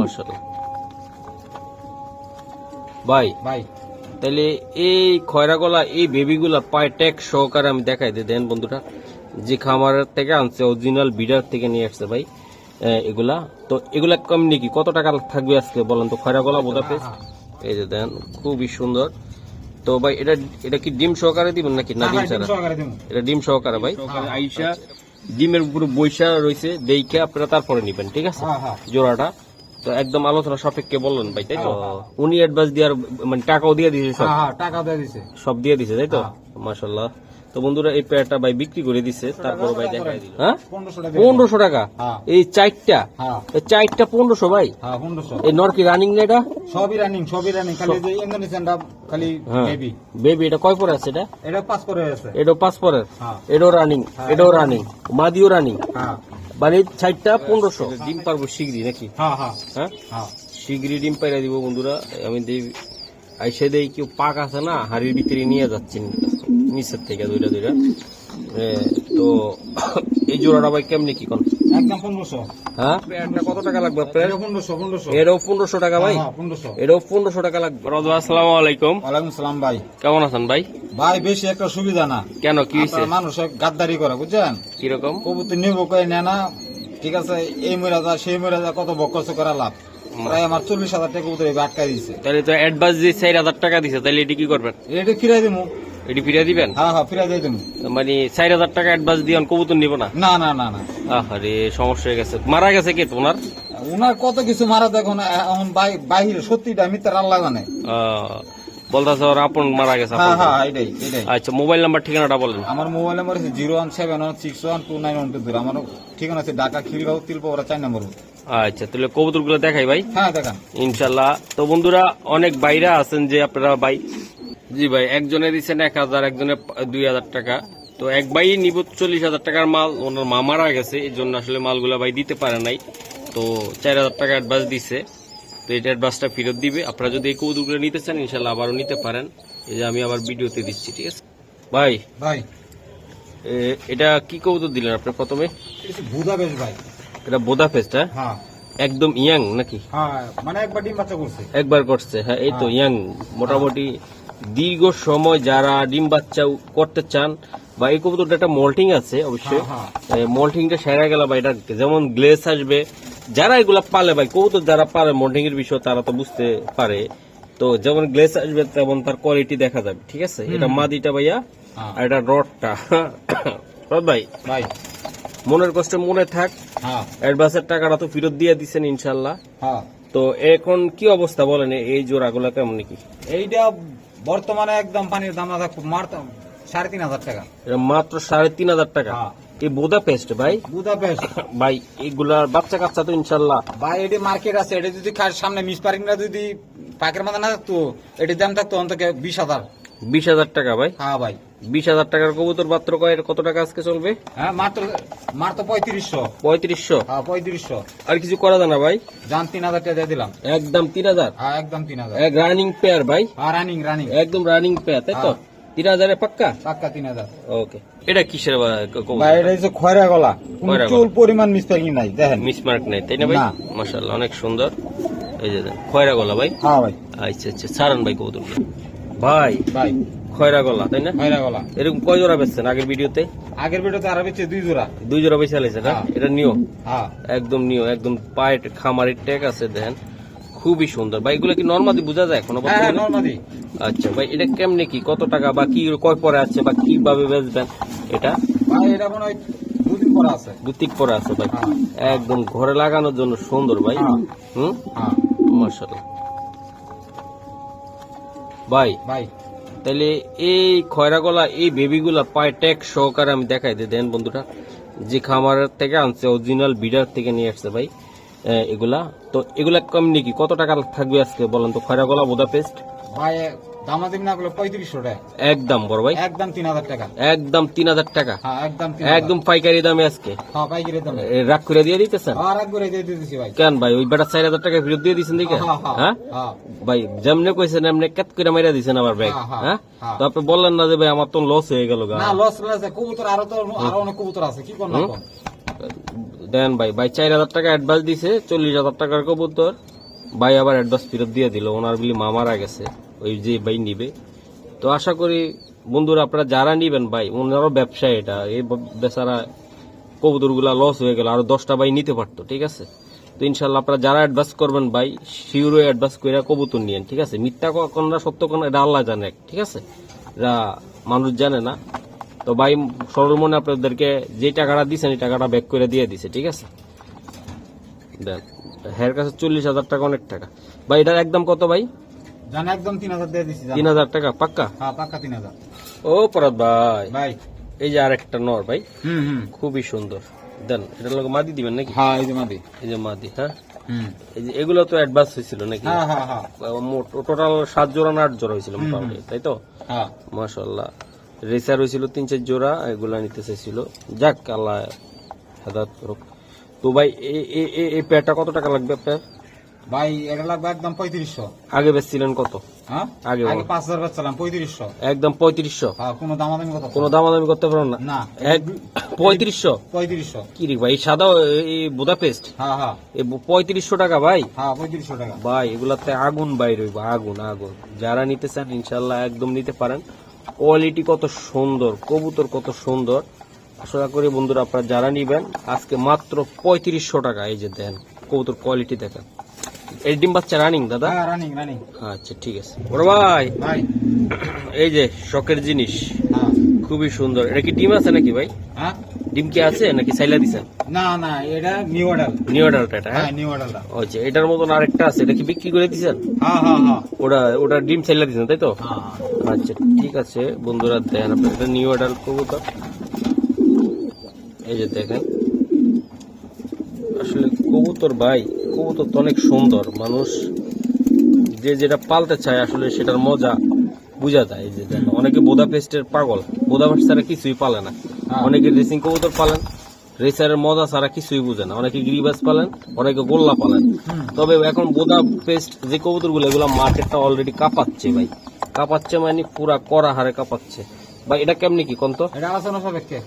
মার্শাল্লাহ ভাই ভাই। তাহলে এই খয়রাগলা এই বেবিগুলা পায়ে ট্যাগ সহকারে আমি দেখাই দিই দেন বন্ধুরা যে খামারের থেকে আনছে অরিজিনাল বিডার থেকে নিয়ে আসছে ভাই এগুলা। তো এগুলা কম নাকি? কত টাকা থাকবে আজকে বলেন তো? বোধা পেস এই যে দেন খুবই সুন্দর। তো ভাই এটা এটা কি ডিম সহকারে দিবেন নাকি? না ডিম ছাড়া? সহকারে এটা ডিম সহকারে ভাই। আইসা ডিমের উপরে বৈশা রয়েছে দেখে আপনারা তারপরে নিবেন ঠিক আছে? হ্যাঁ হ্যাঁ। জোড়াটা। তো একদম আলোচনা সাপেক্ষে বললেন ভাই তাই তো? উনি অ্যাডভান্স দেওয়ার মানে টাকাও দিয়ে দিয়েছে সব। হ্যাঁ হ্যাঁ টাকা দিয়ে দিছে সব দিয়ে দিছে তাই তো? হ্যাঁ। মাশাল্লাহ তো বন্ধুরা এই পেয়ারটা ভাই বিক্রি করে দিছে তারপর ভাই দেখাই দিল। হ্যাঁ? পনেরোশো টাকা। হ্যাঁ। এই চারটা? হ্যাঁ। এই চারটা পনেরোশো ভাই? হ্যাঁ এই নর কি রানিং না এটা? সবই রানিং সবই রানিং খালি যে ইন্দোনেশিয়ানটা খালি বেবি বেবি এটা কয় পরে আছে এটা? এটা পাস করে আছে। এটাও পাঁচ পরে হ্যাঁ। এটাও রানিং এটাও রানিং মাদিও রানিং হ্যাঁ। মানে চারটা পনেরোশো। ডিম পারব শিগগিরি নাকি? হ্যাঁ হ্যাঁ। হ্যাঁ? হ্যাঁ। শিগগিরি ডিম পাইরা দিব বন্ধুরা। আমি দেই আইসে দেই কেউ পাক আছে না হাড়ির ভিতরে নিয়ে যাচ্ছেন নিচের থেকে দুইটা দুইটা তো এই জোড়াটা ভাই কেমনি কি কোন? একদম পনেরোশো। হ্যাঁ? একটা কত টাকা লাগবে? আপনার পনেরোশো পনেরোশো। এটাও পনেরোশো টাকা ভাই? হ্যাঁ পনেরোশো। এটাও পনেরোশো টাকা লাগবে। রজা আসসালামু আলাইকুম। ওয়ালাইকুম সালাম ভাই। কেমন আছেন ভাই? ভাই বেশি একটা সুবিধা না। কেন কি হয়েছে? মানুষ গাদ্দারি করে বুঝছেন? কীরকম? কবুতর নিব কয়ে নেয় না? ঠিক আছে এই যা সেই যা কত বকস করা লাভ? প্রায় আমার চল্লিশ হাজার টাকা কবুতর আটকাই দিছে। তাহলে তো অ্যাডভান্স দিয়ে চার হাজার টাকা দিছে তাহলে এটি কি করবেন? এটা ফিরাই দিমু। এটি ফিরিয়ে দিবেন? হ্যাঁ হ্যাঁ দিয়ে দিমু মানে চার হাজার টাকা অ্যাডভান্স দিয়ে কবুতর নিব না? না না না না। আরে সমস্যা হয়ে গেছে। মারা গেছে কে তোমার? উনার কত কিছু মারা এখন বাহিরে সত্যিটা মিথ্যার আল্লাহ জানে। বলতেছে ওর আপন মারা গেছে হ্যাঁ হ্যাঁ এটাই এটাই। আচ্ছা মোবাইল নাম্বার ঠিকানাটা বলেন। আমার মোবাইল নাম্বার হচ্ছে zero one seven one six one two nine one two zero. আমার ঠিকানা আছে ঢাকা খিলগাঁও তিলপোরা চার নম্বর আচ্ছা তাহলে কবুতরগুলো দেখাই ভাই। হ্যাঁ দেখান। ইনশাল্লাহ। তো বন্ধুরা অনেক বাইরা আছেন যে আপনারা ভাই জি ভাই একজনে দিচ্ছেন এক হাজার একজনে দুই হাজার টাকা। তো এক ভাই নিব চল্লিশ হাজার টাকার মাল ওনার মা মারা গেছে এই জন্য আসলে মালগুলা ভাই দিতে পারে নাই। তো চার হাজার টাকা অ্যাডভান্স দিছে। তো এটা অ্যাডভান্সটা ফেরত দিবে। আপনারা যদি এই কবুতরগুলো নিতে চান ইনশাল্লাহ আবারও নিতে পারেন। এই যে আমি আবার ভিডিওতে দিচ্ছি ঠিক আছে? ভাই ভাই। এটা কি কৌতুক দিলেন আপনি প্রথমে? বুঝা ভাই। এটা বোদা ফেস্ট হ্যাঁ? হ্যাঁ। একদম ইয়াং নাকি? হ্যাঁ মানে একবার ডিম বাচ্চা করছে। একবার করছে হ্যাঁ এই তো ইয়াং মোটামুটি দীর্ঘ সময় যারা ডিম বাচ্চা করতে চান বা এই কবুতরটা একটা মল্টিং আছে অবশ্যই। হ্যাঁ, মল্টিংটা সেরা গেল বা এটা যেমন গ্লেস আসবে যারা এগুলা পালে ভাই কবুতর যারা পারে মল্টিং এর বিষয় তারা তো বুঝতে পারে। তো যেমন গ্লেস আসবে তেমন তার কোয়ালিটি দেখা যাবে ঠিক আছে? এটা মাদিটা ভাইয়া হ্যাঁ। আর এটা রডটা। রড ভাই। ভাই। মনের কষ্টে মনে থাক। অ্যাডভান্সের টাকাটা তো ফেরত দিয়ে দিচ্ছেন ইনশাল্লাহ হ্যাঁ। তো এখন কি অবস্থা বলেন এই জোড়াগুলো কেমন কি এইটা বর্তমানে একদম পানির দাম না থাকবে মারতাম সাড়ে তিন হাজার টাকা। মাত্র সাড়ে তিন হাজার টাকা। হ্যাঁ। এই বোদা পেস্ট ভাই? বুধা বেশ ভাই এগুলার বাচ্চা কাচ্চা তো ইনশাল্লাহ ভাই এটি মার্কেট আছে এটা যদি সামনে মিস পার্কিংটা যদি পাকের মাথা না থাকতো এটির দাম থাকতো অন্তত বিশ হাজার। বিশ হাজার টাকা ভাই? হ্যাঁ ভাই। বিশ হাজার টাকার কবুতর মাত্র কত টাকা আজকে চলবে? হ্যাঁ মাত্র মাত্র পঁয়ত্রিশশো। পঁয়ত্রিশশো? হ্যাঁ পঁয়ত্রিশশো। আর কিছু করা যায় না ভাই? যান তিন হাজার টাকা দিলাম। একদম তিন হাজার? হ্যাঁ একদম তিন হাজার। এক রানিং পেয়ার ভাই? হ্যাঁ রানিং রানিং একদম রানিং পেয়ার তাই তো? হ্যাঁ। তিন হাজারে পাক্কা? পাক্কা তিন হাজার। ওকে। এটা কিসের ভাই এটা হচ্ছে খয়রা গলা। চুল পরিমাণ মিস পার্কিং নাই দেখেন। মিসমার্ক নেই তাই না ভাই? না। মাসাল্লাহ অনেক সুন্দর। এই যে খয়রা গলা ভাই। হ্যাঁ ভাই। আচ্ছা আচ্ছা সারান ভাই কবুতর ভাই ভাই। খয়রা গলা তাই না? খয়রা গলা এরকম কয় জোড়া বেচছেন আগের ভিডিওতে? আগের ভিডিওতে আরও বেশি দুই জোড়া। দুই জোড়া বেচে না? হ্যাঁ। এটা নিও। হ্যাঁ। একদম নিও একদম পায়ে খামারের ট্যাগ আছে দেখেন। খুবই সুন্দর। ভাই এগুলো কি নর্মালি বোঝা যায় কোনো হ্যাঁ হ্যাঁ আচ্ছা ভাই এটা কেমনে কি? কত টাকা বা কি কয় পরে আছে বা কীভাবে বেচবেন? এটা? ভাই এটা মনে হয় পরে আছে। ভাই। একদম ঘরে লাগানোর জন্য সুন্দর ভাই। হুম? মাশাআল্লাহ। ভাই। ভাই। তাহলে এই খয়রা গলা এই বেবিগুলা পায় ট্যাগ সহকারে আমি দেখাই দিই দেন বন্ধুটা যে খামারের থেকে আনছে অরিজিনাল বিডার থেকে নিয়ে আসছে ভাই এগুলা। তো এগুলা কম নাকি? কত টাকা থাকবে আজকে বলেন তো? খয়রা গলা বোদা পেস্ট ভাই দামা না গুলো পঁয়ত্রিশশো টাকা। একদম বড় ভাই। একদম তিন হাজার টাকা। একদম তিন হাজার টাকা। হ্যাঁ একদম একদম পাইকারি দামে আজকে। পাইকারি দামে। রাগ করে দিয়ে দিতেছেন? আর করে দিয়ে দিতেছি ভাই। কেন ভাই ওই বেটা চার হাজার টাকা ফেরত দিয়ে দিচ্ছেন দেখে? ভাই যেমনে কইছেন এমনি কেট করে মাইরা দিছেন আমার ব্যাগ হ্যাঁ, হ্যাঁ, হ্যাঁ। তো আপনি বললেন না যে ভাই আমার তো লস হয়ে গেল না লস লস কবুতর আরও তো আরও অনেক কবুতর আছে কি করলাম দেন ভাই ভাই চার হাজার টাকা অ্যাডভান্স দিছে চল্লিশ হাজার টাকার কবুতর। ভাই আবার অ্যাডভান্স ফেরত দিয়ে দিল ওনার বিলি মা মারা গেছে। ওই যে ভাই নিবে। তো আশা করি বন্ধুরা, আপনারা যারা নিবেন ভাই, ওনারও ব্যবসা এটা এই বেচারা কবুতরগুলা লস হয়ে গেল, আরও দশটা ভাই নিতে পারতো, ঠিক আছে? তো ইনশাল্লাহ আপনারা যারা অ্যাডভান্স করবেন ভাই, শিওর অ্যাডভান্স করে কবুতর নিয়েন, ঠিক আছে? মিথ্যা কোনটা সত্য কোন এটা আল্লাহ জানে, ঠিক আছে? এটা মানুষ জানে না। তো ভাই সরল মনে আপনাদেরকে যে টাকাটা দিছেন এই টাকাটা ব্যাক করে দিয়ে দিছে, ঠিক আছে? দেন হের কাছে চল্লিশ হাজার টাকা, অনেক টাকা। ভাই, এটার একদম কত ভাই? জান একদম তিন হাজার দিয়ে দিছি তিন হাজার টাকা পাক্কা? হ্যাঁ পাক্কা তিন হাজার। ও পরাত ভাই। ভাই। এই যে আরেকটা নর ভাই। হুম হুম। খুবই সুন্দর। দেন এটার লোক মাদি দিবেন নাকি? হ্যাঁ এই যে মাদি। এই যে মাদি হ্যাঁ? এই যে এগুলো তো অ্যাডভান্স হয়েছিল নাকি? হ্যাঁ হ্যাঁ হ্যাঁ। টোটাল সাত জোড়া না আট জোড়া হয়েছিল মোটামুটি তাই তো? হ্যাঁ। রেসার হয়েছিল তিন চার জোড়া এগুলা নিতে চাইছিল। যাক আল্লাহ হেদাত করুক। তো ভাই এ- এ- এ- এই প্যাডটা কত টাকা লাগবে আপনার? ভাই এটা লাগবে একদম পঁয়ত্রিশশো। আগে বেচছিলেন কত? হ্যাঁ? আগে আগে পাঁচ হাজার বেচছিলাম পঁয়ত্রিশশো। একদম পঁয়ত্রিশশো। হ্যাঁ কোনো দামাদামি কথা কোনো দামাদামি করতে পারো না? না। এক পঁয়ত্রিশশো? পঁয়ত্রিশশো। কি রে ভাই সাদা এই বুদা পেস্ট হ্যাঁ হ্যাঁ। এই পঁয়ত্রিশশো টাকা ভাই? হ্যাঁ পঁয়ত্রিশশো টাকা। ভাই এগুলাতে আগুন বাইর আগুন আগুন। যারা নিতে চান ইনশাল্লাহ একদম নিতে পারেন। কোয়ালিটি কত সুন্দর কবুতর কত সুন্দর। আশা করি বন্ধুরা আপনারা যারা নিবেন আজকে মাত্র পঁয়ত্রিশশো টাকা। এই যে দেন কবুতর কোয়ালিটি দেখেন। এই ডিম বাচ্চা রানিং দাদা? হ্যাঁ রানিং রানিং আচ্ছা ঠিক আছে। বড় ভাই এই যে শখের জিনিস হ্যাঁ। খুবই সুন্দর। এটা কি ডিম আছে নাকি ভাই? হ্যাঁ। ডিম কি আছে নাকি সাইলা দিছেন? না না এটা নিউ অর্ডার নিউ অর্ডারটা এটা হ্যাঁ? নিউ অর্ডারটা আচ্ছা এটার মতন আরেকটা আছে এটা কি বিক্রি করে দিছেন? হ্যাঁ হ্যাঁ হ্যাঁ। ওটা ওটা ডিম সাইলা দিছেন তাই তো? আচ্ছা ঠিক আছে বন্ধুরা দেখেন আপনার। এটা নিউ অর্ডার কবুতর। এই যে দেখেন। আসলে কবুতর ভাই কবুতর তো অনেক সুন্দর। মানুষ যে যেটা পালতে চায় আসলে সেটার মজা বুঝা যায়। যে অনেকে বোদা পেস্টের পাগল। বোদা পেস্ট ছাড়া কিছুই পালে না। হ্যাঁ। অনেকে রেসিং কবুতর পালেন রেসারের মজা ছাড়া কিছুই বুঝে না। অনেকে গিরিবাস পালেন অনেকে গোল্লা পালেন। তবে এখন বোদা পেস্ট যে কবুতরগুলো এগুলো মার্কেটটা অলরেডি কাঁপাচ্ছে ভাই। কাঁপাচ্ছে মানে পুরা কড়া হারে কাঁপাচ্ছে। ভাই এটা কেমনি কি কোন তো? এটা আলোচনা সাপেক্ষে।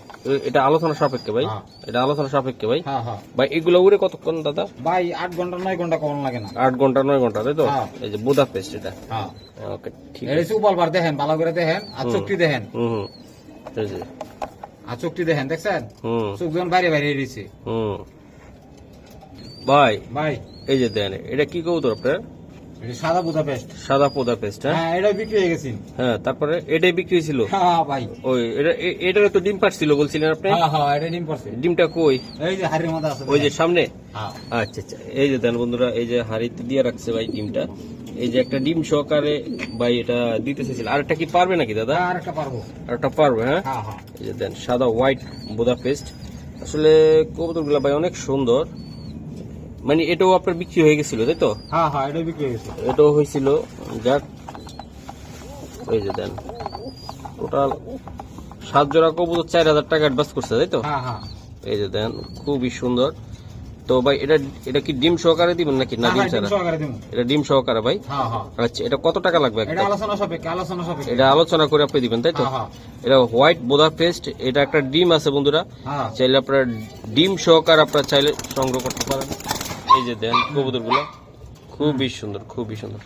এটা আলোচনা সাপেক্ষে ভাই? হ্যাঁ। এটা আলোচনা সাপেক্ষে ভাই? হ্যাঁ হ্যাঁ। ভাই এগুলো উড়ে কতক্ষণ দাদা? ভাই আট ঘণ্টা নয় ঘণ্টা কম লাগে না। আট ঘণ্টা নয় ঘণ্টা তাই তো। এই যে বোদা পেস্ট এটা। হ্যাঁ। ওকে ঠিক আছে। সুপার বার দেখেন ভালো করে দেখেন আর। চোখটি দেখেন। হুম আর চোখটি দেখেন দেখছেন? হুম। চোখ যখন বাইরে বাইরে দিছে হুম। ভাই। ভাই। এই যে দেন এটা কি কবুতর আপনার? সাদা বুদা পেস্ট। সাদা পোদা পেস্ট হ্যাঁ? হ্যাঁ এটা বিক্রি হয়ে গেছি। হ্যাঁ তারপরে এটাই বিক্রি হয়েছিল হ্যাঁ ভাই। ওই এটা এ- এটারও তো ডিম পাচ্ছিল বলছিলেন আপনি? হ্যাঁ হ্যাঁ এটা ডিম পড়ছে। ডিমটা কই? এই যে হাড়ির মধ্যে আছে ওই যে সামনে? হ্যাঁ। আচ্ছা আচ্ছা এই যে দেন বন্ধুরা এই যে হাড়িতে দিয়ে রাখছে ভাই ডিমটা। এই যে একটা ডিম সহকারে ভাই এটা দিতে চাইছিল আর একটা কি পারবে নাকি দাদা? আর একটা পারব। আর একটা পারবে হ্যাঁ? হ্যাঁ হ্যাঁ। এই যে দেন সাদা হোয়াইট বোদা পেস্ট। আসলে কবুতরগুলো ভাই অনেক সুন্দর। মানে এটাও আপনার বিক্রি হয়ে গেছিল তাই তো? হ্যাঁ হ্যাঁ এটা বিক্রি হয়ে গেছে। এটাও হয়েছিল যাক। ওই যে দেন টোটাল সাত জোড়া কবুতর চার হাজার টাকা অ্যাডভান্স করছে তাই তো? হ্যাঁ হ্যাঁ। এই যে দেন খুবই সুন্দর। তো ভাই এটা এটা কি ডিম সহকারে দিবেন নাকি? না হ্যাঁ, ডিম হ্যাঁ, ছাড়া? সহকারে দিবো। এটা ডিম সহকারে ভাই? হ্যাঁ হ্যাঁ। আচ্ছা এটা কত টাকা লাগবে এটা? আলোচনা সাপেক্ষে আলোচনা সাপেক্ষে। এটা আলোচনা করে আপনি দিবেন তাই তো? হ্যাঁ, হ্যাঁ। এটা হোয়াইট বোদা পেস্ট এটা একটা ডিম আছে বন্ধুরা। হ্যাঁ। চাইলে আপনারা ডিম সহকার আপনারা চাইলে সংগ্রহ করতে পারেন। এই যে দেন কবুতরগুলো খুবই সুন্দর খুবই সুন্দর।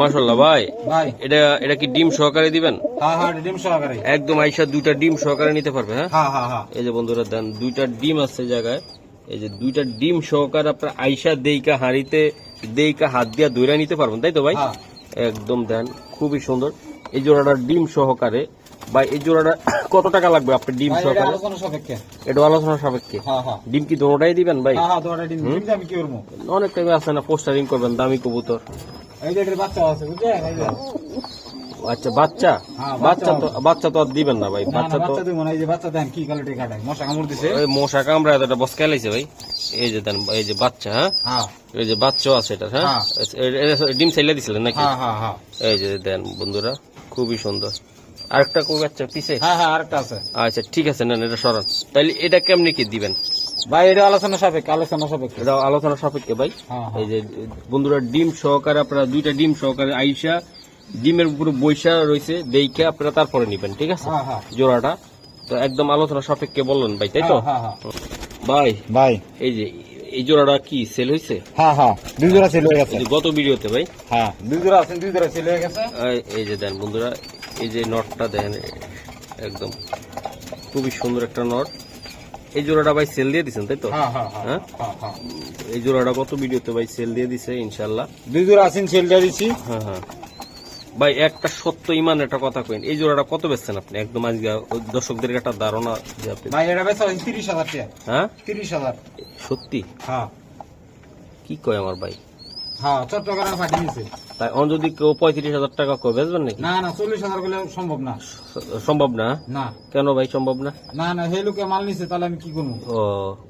মাশাল্লাহ ভাই ভাই। এটা এটা কি ডিম সহকারে দিবেন? হ্যাঁ হ্যাঁ ডিম সহকারে। একদম আইসা দুইটা ডিম সহকারে নিতে পারবে হ্যাঁ? হ্যাঁ হ্যাঁ হ্যাঁ। এই যে বন্ধুরা দেন দুইটা ডিম আছে জায়গায়। এই যে দুইটা ডিম সহকারে আপনার আইসা দেইকা হাড়িতে দেইকা হাত দিয়া দইরা নিতে পারবেন তাই তো ভাই? হ্যাঁ। একদম দেন খুবই সুন্দর। এই জোড়াটা ডিম সহকারে বা এই জোড়াটা কত টাকা লাগবে আপনার ডিম ভাই, এটা সহকারে? আলোচনা সাপেক্ষে। এটা আলোচনা সাপেক্ষে। হ্যাঁ হ্যাঁ। ডিম কি দোনোটাই দিবেন ভাই? হ্যাঁ হ্যাঁ দুটা ডিম ডিম আমি কি করব? অনেক টাইমে আছে না পোস্টারিং করবেন দামি কবুতর। এই যে এটার বাচ্চা আছে বুঝলেন? এই যে। আচ্ছা বাচ্চা? বাচ্চা বাচ্চা তো বাচ্চা তো আর দিবেন না ভাই না, না, বাচ্চা তো বাচ্চা দিব এই যে বাচ্চা দেন কি কোয়ালিটি কাটায় মশা কামড় দিছে। ওই মশা কামড়া এটা বসকা লাইছে ভাই। এই যে দেন এই যে বাচ্চা হ্যাঁ? এই যে বাচ্চাও আছে এটা হ্যাঁ? ডিম চাইলে দিছিলেন নাকি? হ্যাঁ হ্যাঁ হ্যাঁ। এই যে দেন বন্ধুরা খুবই সুন্দর। আরেকটা কই বাচ্চা পিছে হ্যাঁ হ্যাঁ আরেকটা আছে। আচ্ছা ঠিক আছে নেন এটা সরান। তাহলে এটা কেমনি কি দিবেন? ভাই এটা আলোচনা সাপেক্ষে আলোচনা সাপেক্ষে। এটা আলোচনা সাপেক্ষে ভাই। হ্যাঁ এই হ্যাঁ যে বন্ধুরা ডিম সহকারে আপনারা দুইটা ডিম সহকারে আইসা ডিমের উপরে বৈশা রয়েছে দেইকে আপনারা তারপরে নিবেন ঠিক আছে? হ্যাঁ হ্যাঁ। জোড়াটা। তো একদম আলোচনা সাপেক্ষে বললেন ভাই তাই তো? হ্যাঁ হ্যাঁ ভাই ভাই। এই যে এই জোড়াটা কি সেল হয়েছে হ্যাঁ হ্যাঁ দুই জোড়া ছেলে হয়ে গেছে। গত ভিডিওতে ভাই। হ্যাঁ দুই জোড়া আছেন দুই জোড়া ছেলে হয়ে গেছে। এই- এই যে দেন বন্ধুরা এই যে নটটা দেখেন একদম খুবই সুন্দর একটা নট। এই জোড়াটা ভাই সেল দিয়ে দিছেন তাই তো? হ্যাঁ হ্যাঁ হ্যাঁ হ্যাঁ? এই জোড়াটা কত ভিডিওতে ভাই সেল দিয়ে দিছে ইনশাল্লাহ দুই জোড়া আছেন ছেলেটা দিচ্ছি হ্যাঁ হ্যাঁ। ভাই একটা সত্য ইমান একটা কথা কইন। এই জোড়াটা কত বেচছেন আপনি? একদম আজকে দর্শকদের একটা ধারণা যে আপনি ভাই এটা বেচা তিরিশ হাজার টাকা। হ্যাঁ? তিরিশ হাজার। সত্যি? হ্যাঁ। কি কয় আমার ভাই? হ্যাঁ চট্টগ্রামে পাঠিয়ে দিয়েছে। তাই অন যদি কেউ পঁয়ত্রিশ হাজার টাকা কয় বেচবেন নাকি? না না চল্লিশ হাজার করলে সম্ভব না। সম্ভব না? না। কেন ভাই সম্ভব না? না না সেই লোকে মাল নিছে তাহলে আমি কি করব? ও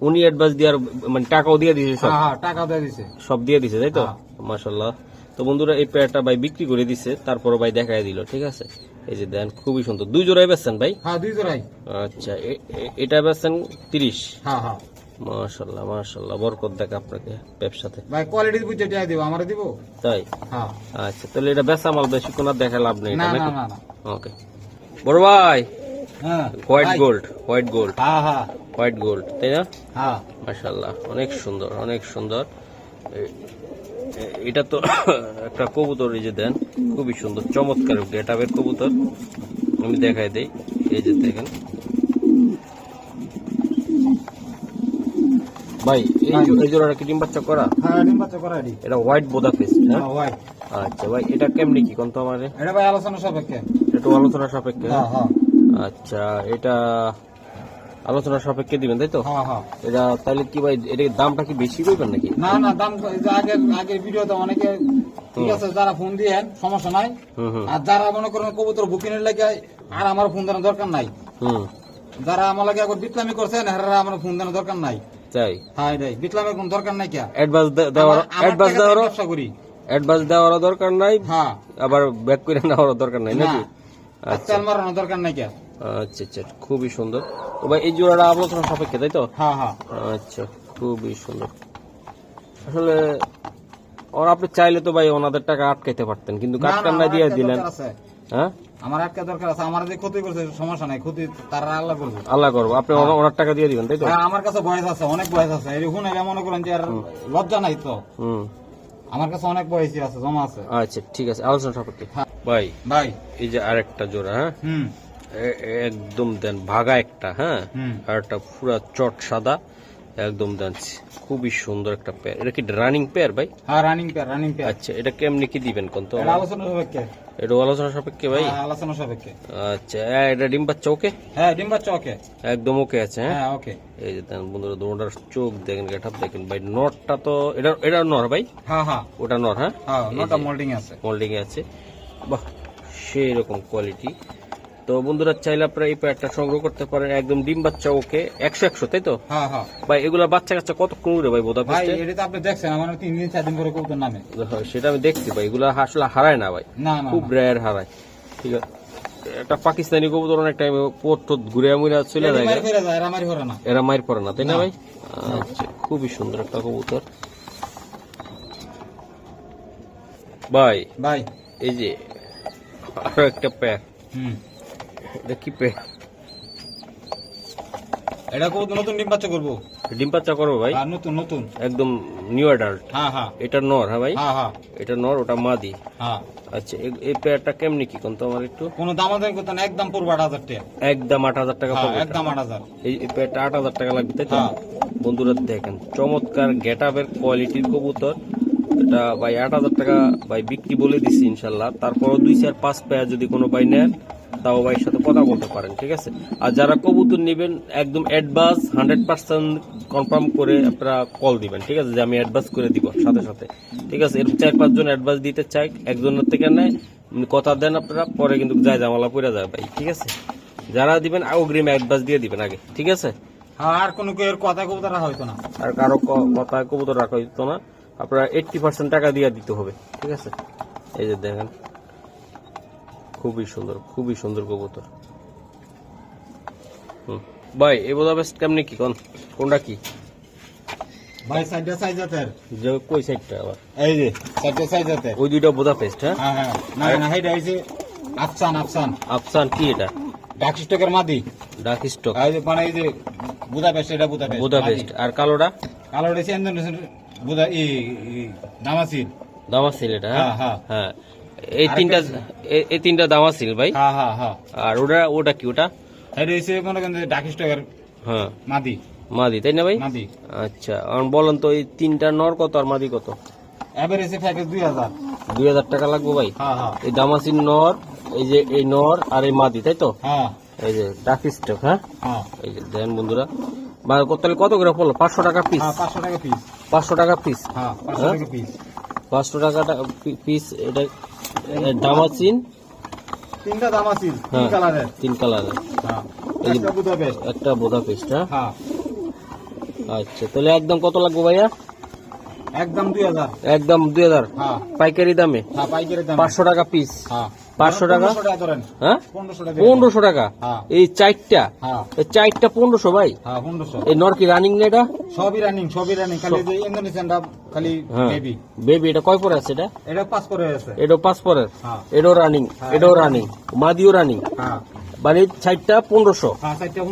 উনি অ্যাডভান্স দেওয়ার মানে টাকাও দিয়ে দিয়েছে সব? হ্যাঁ হ্যাঁ টাকা দিয়ে দিছে সব দিয়ে দিছে তাই তো। মাশাল্লাহ তো বন্ধুরা এই পেয়ারটা ভাই বিক্রি করে দিছে তারপরে ভাই দেখাই দিল ঠিক আছে? এই যে দেন খুবই সুন্দর। দুই জোড়াই বেচছেন ভাই? হ্যাঁ দুই জোড়াই। আচ্ছা এটা বেচছেন তিরিশ। হ্যাঁ হ্যাঁ। মাশাল্লাহ মাশাল্লাহ বরকত দেখ আপনাকে ব্যবসাতে ভাই কোয়ালিটি বুঝে টাকা দিব আমারে দিব? তাই? হ্যাঁ। আচ্ছা তাহলে এটা বেচা মাল বেশি কোন দেখা লাভ নেই না না না ওকে। বড় ভাই হ্যাঁ হোয়াইট গোল্ড হোয়াইট গোল্ড। হ্যাঁ হ্যাঁ। হোয়াইট গোল্ড তাই না? হ্যাঁ। মাশাল্লাহ অনেক সুন্দর অনেক সুন্দর। এটা তো একটা কবুতর এই যে দেন খুবই সুন্দর চমৎকার গেটাবের কবুতর। আমি দেখাই দেই এই যে দেখেন। ভাই এই জোড়াটা কি ডিম বাচ্চা করা? হ্যাঁ ডিম বাচ্চা করা এডি এটা হোয়াইট বোদা ফেস হ্যাঁ? হ্যাঁ আচ্ছা ভাই এটা কেমনি কি কোন তো আমার? এটা ভাই আলোচনা সাপেক্ষে। একটু আলোচনা সাপেক্ষে হ্যাঁ? হ্যাঁ আচ্ছা এটা আলোচনা সাপেক্ষে দিবেন তাই তো? হ্যাঁ হ্যাঁ। এটা তাহলে কি ভাই এটা দামটা কি বেশি করবেন নাকি? না না দাম আগের আগের ভিডিওতে অনেকে ঠিক আছে যারা ফোন দিয়েন সমস্যা নাই। আর যারা মনে করেন কবুতর বুকিং এর লাগে আর আমার ফোন দেওয়ার দরকার নাই। হুম। যারা আমার লাগে একবার বিটলামি করছেন হেরা আমার ফোন দেওয়ার দরকার নাই। তাই হ্যাঁ এটাই বিটলামের কোন দরকার নাই কে? অ্যাডভান্স দেওয়ার অ্যাডভান্স দেওয়ারও ব্যবসা করি। অ্যাডভান্স দেওয়ারও দরকার নাই হ্যাঁ। আবার ব্যাক করে নেওয়ারও দরকার নাই নাকি? আচ্ছা। মারানোর দরকার নাই কে? আচ্ছা আচ্ছা খুবই সুন্দর। তো ভাই এই জোড়াটা আলোচনা সাপেক্ষে তাই তো? হ্যাঁ হ্যাঁ। আচ্ছা খুবই সুন্দর। আসলে ওর আপনি চাইলে তো ভাই ওনাদের টাকা আটকাইতে পারতেন কিন্তু কাটকান না দিয়ে দিলেন। হ্যাঁ? আমার আটকা দরকার আছে আমার যে ক্ষতি করছে সমস্যা নাই ক্ষতি তারা আল্লাহ করবে। আল্লাহ করব আপনি ওনার টাকা দিয়ে দিবেন তাই তো? আমার কাছে বয়স আছে অনেক বয়স আছে এই শুনে মনে করেন যে আর লজ্জা নাই তো। আমার কাছে অনেক বয়সী আছে জমা আছে। আচ্ছা ঠিক আছে আলোচনা সাপেক্ষে। হ্যাঁ। ভাই ভাই। এই যে আরেকটা জোড়া হ্যাঁ? হুম। একদম দেন ভাগা একটা হ্যাঁ? আর একটা পুরা চট সাদা। একদম দেন খুবই সুন্দর একটা পেয়ার এটা কি রানিং পেয়ার ভাই? হ্যাঁ রানিং পেয়ার রানিং পেয়ার আচ্ছা এটা কেমনি কি দিবেন কোন তো? আলোচনা সাপেক্ষে। এটা আলোচনা সাপেক্ষে ভাই? হ্যাঁ, আলোচনা সাপেক্ষে। আচ্ছা এটা ডিম বাচ্চা ওকে? হ্যাঁ ডিম বাচ্চা ওকে। একদম ওকে আছে হ্যাঁ? হ্যাঁ ওকে। এই যে দেন বন্ধুরা দুটার চোখ দেখেন গেটাপ দেখেন। ভাই নটটা তো এটা এটা নর ভাই? হ্যাঁ হ্যাঁ। ওটা নর হ্যাঁ? হ্যাঁ নটা মোল্ডিং আছে। মোল্ডিং আছে। বাহ সেই রকম কোয়ালিটি তো বন্ধুরা চাইলে আপনারা এই প্যাডটা সংগ্রহ করতে পারেন। একদম ডিম বাচ্চা ওকে? একশো একশো তাই তো? হ্যাঁ হ্যাঁ। ভাই এগুলা বাচ্চা কাচ্চা কত করে ভাই বোধা ভাই এটা আপনি দেখছেন আমার তিন দিন চার দিন করে কবুতর নামে। সেটা আমি দেখছি ভাই এগুলা আসলে হারায় না ভাই। খুব রেয়ার হারায়। ঠিক আছে। একটা পাকিস্তানি কবুতর অনেক টাইম পোট টোট ঘুরে মুড়ে চলে যায় এরা মায়ের পড়ে না। তাই না। ভাই? আচ্ছা খুবই সুন্দর একটা কবুতর। ভাই ভাই। এই যে আরও একটা প্যার হুম। এটা কি প্যার এটা নতুন ডিম বাচ্চা করব। ডিম পাচ্চা করব ভাই? আর নতুন নতুন। একদম নিউ অ্যাডাল্ট হ্যাঁ হ্যাঁ। এটা নর হ্যাঁ ভাই? হ্যাঁ হ্যাঁ। এটা নর ওটা মাদি। হ্যাঁ। আচ্ছা এই পেয়ারটা কেমনি কি কোন তো আমার একটু? কোনো দাম আদায় একদম আট হাজার টাকা। একদম আট হাজার টাকা হ্যাঁ পড়বে একদম আট হাজার। এই এই পেয়ারটা আট হাজার টাকা লাগবে তাই তো? হ্যাঁ। বন্ধুরা দেখেন চমৎকার গেট আপের কোয়ালিটির কবুতর। এটা ভাই আট হাজার টাকা ভাই বিক্রি বলে দিছি ইনশাল্লাহ। তারপর দুই চার পাঁচ পেয়ার যদি কোনো ভাই নেন তাও ভাইয়ের সাথে কথা বলতে পারেন ঠিক আছে? আর যারা কবুতর নেবেন একদম অ্যাডভান্স হান্ড্রেড পার্সেন্ট কনফার্ম করে আপনারা কল দিবেন ঠিক আছে? যে আমি অ্যাডভান্স করে দিব সাথে সাথে ঠিক আছে? এরকম চার পাঁচজন অ্যাডভান্স দিতে চাই একজনের থেকে নেয় কথা দেন আপনারা পরে কিন্তু যায় জামালা পড়ে যায় ভাই ঠিক আছে? যারা দিবেন অগ্রিম অ্যাডভান্স দিয়ে দিবেন আগে ঠিক আছে? হ্যাঁ আর কোনো কথা কবুতর রাখা হইতো না। আর কারও কথা কবুতর রাখা হইতো না। আপনারা এইটটি পার্সেন্ট টাকা দিয়ে দিতে হবে ঠিক আছে? এই যে দেখেন খুবই সুন্দর খুবই সুন্দর কবুতর। হুম। ভাই এই বোধা বেস্ট কেমনি কি কোন? কোনটা কি? ভাই সাইডটা সাইজ হাতের যে কই সাইডটা আবার? এই যে সাইডটা সাইজ হাতের ওই দুইটা বোধা পেস্ট হ্যাঁ? হ্যাঁ হ্যাঁ। না না হেডা হইছে আফসান আফসান। আফসান কি এটা? ডাক স্টকের মাদি। ডাক স্টক। এই যে মানে এই যে বুদাপেস্ট এটা বুদাপেস্ট বোধা পেস্ট। আর কালোটা? কালোটা ইন্দোনেশিয়ান বুধা এটা হ্যাঁ? হ্যাঁ, হ্যাঁ। হ্যাঁ। এই তিনটা এই ভাই। হ্যাঁ হ্যাঁ হ্যাঁ। আর ওটা ওটা কি ওটা? এটা হচ্ছে মনে করেন ডাকিস টাকার হ্যাঁ। মাদি। মাদি তাই না ভাই? মাদি। আচ্ছা আর বলেন তো এই তিনটা নর কত আর মাদি কত? এভারেজে প্যাকেজ দুই হাজার। টাকা লাগবে ভাই? হ্যাঁ হ্যাঁ। এই দামাসিন নর এই যে এই নর আর এই মাদি তাই তো? হ্যাঁ। এই যে ডাকি স্টক হ্যাঁ? এই যে দেন বন্ধুরা। কত- করে পড়ল? পাঁচশো টাকা পিস পাঁচশো টাকা পিস পাঁচশো টাকা পিস হ্যাঁ পাঁচশো হ্যাঁ? টাকা পিস পাঁচশো টাকা পিস এটা দামাসিন তিনটা দাম আছে তিন হ্যাঁ। কালারের। তিন কালারের। হ্যাঁ একটা বুধা বেশ একটা বোধা পিস হ্যাঁ? হ্যাঁ। আচ্ছা তাহলে একদম কত লাগবে ভাইয়া? একদম দুই হাজার। একদম দুই হাজার। হ্যাঁ। পাইকারি দামে? হ্যাঁ পাইকারি দাম। পাঁচশো টাকা পিস হ্যাঁ। 500 টাকা? পনেরোশো টাকা হ্যাঁ? পনেরোশো টাকা। হ্যাঁ। এই চারটা? হ্যাঁ। চারটা পনেরোশো ভাই? হ্যাঁ এই নর কি রানিং না এটা? সবই রানিং সবই রানিং খালি ইন্দোনেশিয়ানটা খালি বেবি বেবি এটা কয় পরে আছে এটা? আছে। এটাও পাঁচ হ্যাঁ। এটাও রানিং এটাও রানিং মাদিও রানিং মানে চারটা পনেরোশো।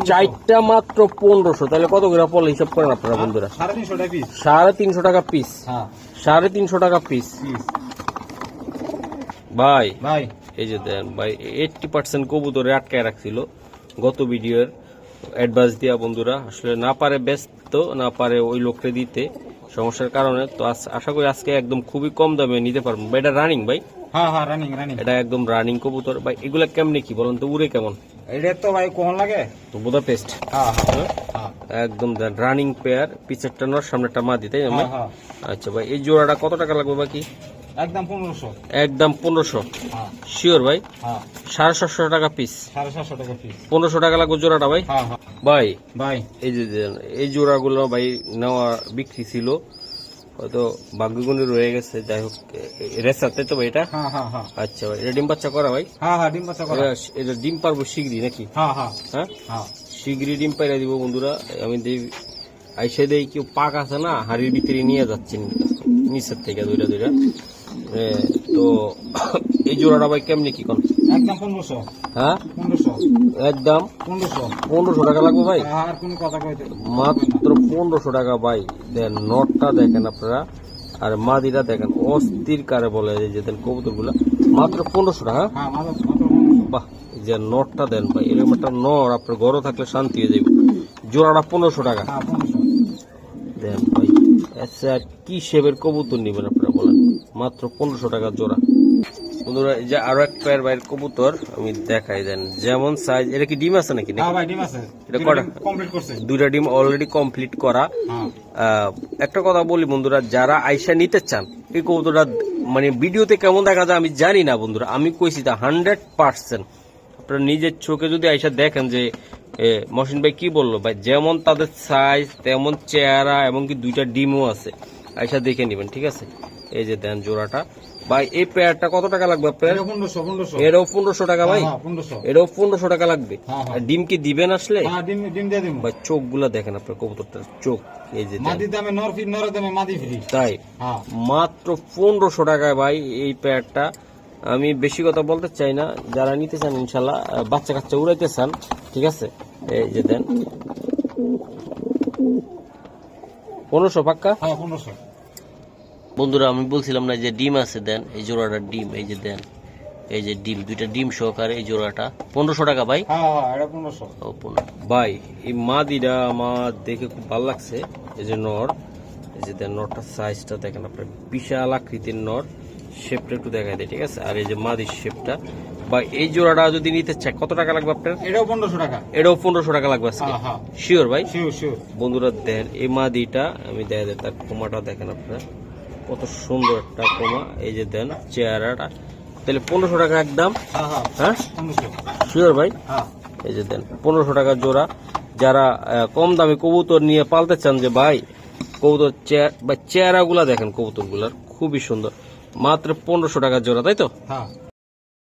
চারটা মাত্র পনেরোশো। তাহলে কত করে পড়ল হিসাব করেন আপনারা বন্ধুরা? সাড়ে তিনশো টাকা পিস সাড়ে তিনশো টাকা পিস সাড়ে তিনশো টাকা পিস পিস ভাই। ভাই। এই যে দেন ভাই এইটটি পার্সেন্ট কবুতরে আটকায় রাখছিল গত ভিডিওর অ্যাডভান্স দিয়া বন্ধুরা। আসলে না পারে ব্যস্ত না পারে ওই লোককে দিতে সমস্যার কারণে। তো আশা করি আজকে একদম খুবই কম দামে নিতে পারব। ভাই এটা রানিং ভাই? হ্যাঁ হ্যাঁ রানিং রানিং এটা একদম রানিং কবুতর। ভাই এগুলা কেমনে কি বলেন তো উড়ে কেমন? এটা তো ভাই কখন লাগে। তো বোধা পেস্ট হ্যাঁ হ্যাঁ হ্যাঁ? একদম রানিং পেয়ার পিছেরটা নর না হ্যাঁ, হ্যাঁ। আচ্ছা ভাই এই জোড়াটা কত টাকা লাগবে বাকি? একদম পনেরোশো। একদম পনেরোশো। হ্যাঁ। শিওর ভাই? হ্যাঁ। সাড়ে সাতশো টাকা পিস সাড়ে সাতশো টাকা পিস পনেরোশো টাকা লাগবে জোড়াটা ভাই? হ্যাঁ হ্যাঁ। ভাই ভাই। এই যে এই জোড়াগুলো ভাই নেওয়া বিক্রি ছিল হয়তো ভাগ্যগুণে রয়ে গেছে যাই হোক রেসার তাই তো ভাই এটা? হ্যাঁ হ্যাঁ হ্যাঁ। আচ্ছা ভাই এটা ডিম বাচ্চা করা ভাই? হ্যাঁ হ্যাঁ ডিম বাচ্চা করা। এটা- ডিম পারব শিগগিরি নাকি? হ্যাঁ হ্যাঁ। হ্যাঁ? হ্যাঁ। শিগগিরি ডিম পাইরা দিব বন্ধুরা আমি দেই আইসে দেই কেউ পাক আছে না হাড়ির ভিতরে নিয়ে যাচ্ছেন নিচের থেকে দুইটা দুইটা তো এই জোড়াটা ভাই কেমনি কি কোন একদম পনেরোশো। হ্যাঁ? পনেরোশো। একদম? পনেরোশো। পনেরোশো টাকা লাগবে ভাই? আর কোনো কথা কইতে মাত্র পনেরোশো টাকা ভাই। দেন নটটা দেখেন আপনারা। আর মাদিটা দেখেন অস্থির কারে বলে এই যে দেন কবুতরগুলা মাত্র পনেরোশো টাকা হ্যাঁ? পনেরোশো। বাহ যে নটটা দেন ভাই। এরকম একটা নর আপনার ঘরে থাকলে শান্তি হয়ে যাবে। জোড়াটা পনেরোশো টাকা। হ্যাঁ দেন ভাই আচ্ছা কি শেপের কবুতর নেবেন আপনারা বলেন। মাত্র পনেরোশো টাকা জোড়া। বন্ধুরা এই যে আরও এক পেয়ার কবুতর আমি দেখাই দেন। যেমন সাইজ এটা কি ডিম আছে নাকি? হ্যাঁ ভাই ডিম আছে। এটা কটা? কমপ্লিট করছে। দুইটা ডিম অলরেডি কমপ্লিট করা। হ্যাঁ। একটা কথা বলি বন্ধুরা যারা নিতে চান এই কবুতরটা মানে ভিডিওতে কেমন দেখা যায় আমি জানি না বন্ধুরা। আমি কইছি তা হান্ড্রেড পার্সেন্ট আপনারা নিজের চোখে যদি আইসা দেখেন যে মহসিন ভাই কি বলল? ভাই যেমন তাদের সাইজ তেমন চেহারা এমনকি দুইটা ডিমও আছে। আইসা দেখে নেবেন ঠিক আছে? এই যে দেন জোড়াটা। ভাই এই পেয়ারটা কত টাকা লাগবে আপনার? এটাও পনেরোশো টাকা ভাই? হ্যাঁ পনেরোশো। এটাও পনেরোশো টাকা লাগবে? হ্যাঁ, হ্যাঁ। ডিম কি দিবেন আসলে? হ্যাঁ ভাই চোখগুলা দেখেন আপনার কবুতরটার চোখ এই যে তাই? হ্যাঁ। মাত্র পনেরোশো টাকায় ভাই এই প্যাডটা আমি বেশি কথা বলতে চাই না। যারা নিতে চান ইনশাল্লাহ বাচ্চা কাচ্চা উড়াইতে চান ঠিক আছে? এই যে দেন। পনেরোশো পাক্কা? হ্যাঁ পনেরোশো। বন্ধুরা আমি বলছিলাম না যে ডিম আছে দেন এই জোড়াটা ডিম এই যে দেন এই যে ডিম দুইটা ডিম সহকারে এই জোড়াটা। পনেরোশো টাকা ভাই? হ্যাঁ হ্যাঁ। ভাই এই মাদিটা আমার দেখে খুব ভালো লাগছে এই যে নর এই যে দেন নরটার সাইজটা দেখেন আপনার বিশাল আকৃতির নর শেপটা একটু দেখা দেয় ঠিক আছে? আর এই যে মাদির শেপটা বা এই জোড়াটা যদি নিতে চায় কত টাকা লাগবে আপনার? এটাও পনেরোশো টাকা। এটাও পনেরোশো টাকা লাগবে আজকে? হ্যাঁ হ্যাঁ। শিওর ভাই? শিওর শিওর বন্ধুরা দেন এই মাদিটা আমি দেখা দেয় তার কোমাটা দেখেন আপনারা। কত সুন্দর একটা কোমা। এই যে দেন চেহারাটা। তাহলে পনেরোশো টাকা একদম। হ্যাঁ হ্যাঁ। হ্যাঁ? শিওর ভাই? হ্যাঁ। এই যে দেন পনেরোশো টাকা জোড়া। যারা কম দামে কবুতর নিয়ে পালতে চান যে ভাই কবুতর চেয়ার বা চেহারাগুলা দেখেন কবুতরগুলার খুবই সুন্দর। মাত্র পনেরোশো টাকা জোড়া তাই তো? হ্যাঁ।